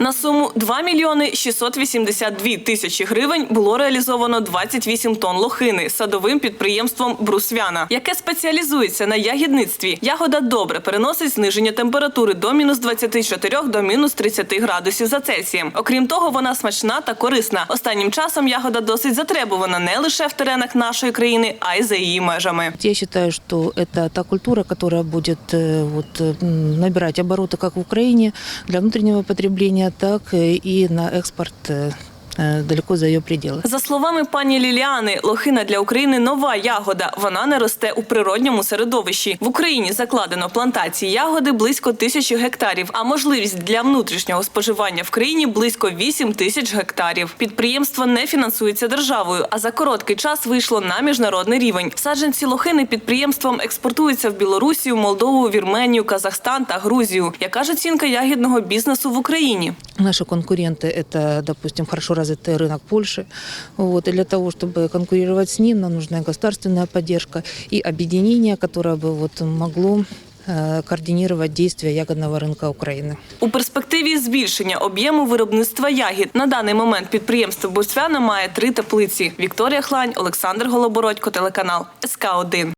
На суму 2 мільйони 682 тисячі гривень було реалізовано 28 тонн лохини садовим підприємством Брусвяна, яке спеціалізується на ягідництві. Ягода добре переносить зниження температури до мінус 24 до мінус 30 градусів за Цельсієм. Окрім того, вона смачна та корисна. Останнім часом ягода досить затребувана не лише в теренах нашої країни, а й за її межами. Я считаю, что это та культура, которая будет э, вот, э, м, набирать обороты как в Украине для внутреннего потребления, так э, и на экспорт э, э, далеко за ее пределы. За словами пані Ліліани, лохина для України нова ягода. Вона не росте у природньому середовищі. В Україні закладено плантації ягоди близько тисячі гектарів, а можливість для внутрішнього споживання в країні близько 8 тисяч гектарів. Підприємство не фінансується державою, а за короткий час вийшло на міжнародний рівень. Саджанці лохини підприємством експортуються в Білорусію, Молдову, Вірменію, Казахстан та Грузію. Яка ж оцінка ягідного бізнесу в Україні? Наши конкуренты – это, допустим, хорошо развитый рынок Польши. Вот, и для того, чтобы конкурировать с ним, нам нужна государственная поддержка и объединение, которое бы вот могло э, координировать действия ягодного рынка Украины. У перспективі збільшення об'єму виробництва ягід на даний момент підприємство Босвяна має три теплиці. Вікторія Хлань, Олександр Голобородько, телеканал СК 1